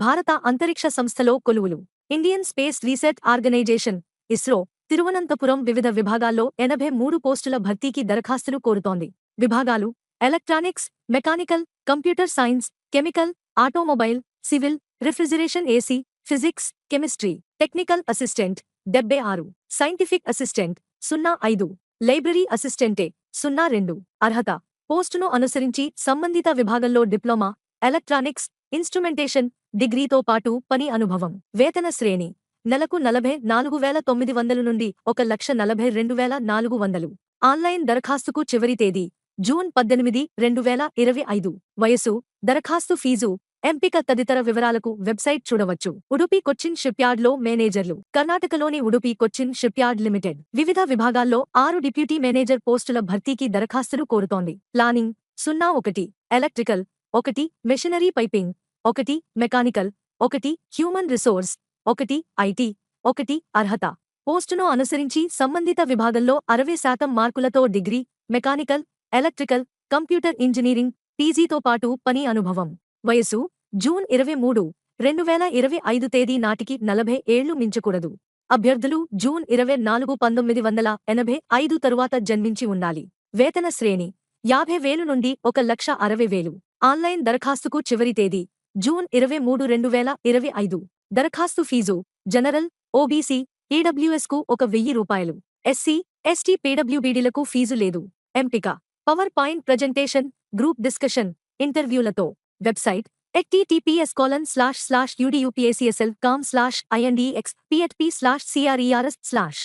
భారత అంతరిక్ష సంస్థలో కొలువులు. Indian space research organisation ISRO Thiruvananthapuram వివిధ విభాగాల్లో ఎనభై మూడు పోస్టుల భర్తీకి దరఖాస్తులు కోరుతోంది. విభాగాలు electronics mechanical computer science chemical automobile civil refrigeration AC physics chemistry technical assistant డెబ్బై ఆరు సైంటిఫిక్ అసిస్టెంట్ సున్నా ఐదు లైబ్రరీ అసిస్టెంటే సున్నా రెండు. అర్హత పోస్టును అనుసరించి సంబంధిత విభాగంలో డిప్లొమా ఎలక్ట్రానిక్స్ ఇన్స్ట్రుమెంటేషన్ డిగ్రీతో పాటు పని అనుభవం. వేతన శ్రేణి నెలకు నలభై నాలుగు వేల తొమ్మిది వందలు నుండి ఒక లక్ష నలభై రెండు వేల నాలుగు వందలు. ఆన్లైన్ దరఖాస్తుకు చివరి తేదీ జూన్ పద్దెనిమిది రెండు వేల ఇరవై ఐదు. వయసు దరఖాస్తు ఫీజు ఎంపిక తదితర వివరాలకు వెబ్సైట్ చూడవచ్చు. ఉడుపి కొచ్చిన్ షిప్యార్డ్లో మేనేజర్లు. కర్ణాటకలోని ఉడుపి కొచ్చిన్ షిప్యార్డ్ లిమిటెడ్. వివిధ విభాగాల్లో ఆరు డిప్యూటీ మేనేజర్ పోస్టుల భర్తీకి దరఖాస్తులు కోరుతోంది. ప్లానింగ్ సున్నా ఒకటి. ఎలక్ట్రికల్ ఒకటి మిషనరీ పైపింగ్ ఒకటి మెకానికల్ ఒకటి హ్యూమన్ రిసోర్స్ ఒకటి ఐటీ ఒకటి అర్హత. పోస్టును అనుసరించి సంబంధిత విభాగంలో అరవై శాతం మార్కులతో degree mechanical electrical computer engineering పీజీతో పాటు పని అనుభవం. వయసు జూన్ ఇరవై మూడు రెండు వేల ఇరవై ఐదు తేదీ నాటికి నలభై ఏళ్ళు మించకూడదు. అభ్యర్థులు జూన్ ఇరవై నాలుగు పంతొమ్మిది వందల ఎనభై ఐదు తరువాత జన్మించి ఉండాలి. వేతన శ్రేణి యాభై వేలు నుండి ఒక లక్ష అరవై వేలు. ఆన్లైన్ దరఖాస్తుకు చివరి తేదీ జూన్ ఇరవై మూడు రెండు వేల ఇరవై ఐదు. దరఖాస్తు ఫీజు జనరల్ ఓబీసీ ఈడబ్ల్యూఎస్కు ఒక వెయ్యి రూపాయలు. ఎస్సీ ఎస్టీ పీడబ్ల్యూబీడీలకు ఫీజు లేదు. ఎంపిక power point presentation group discussion ఇంటర్వ్యూలతో. Website https colon slash slash udupacsl com slash index పిఎట్పి slash సిఆర్ఈఆర్ఎస్ slash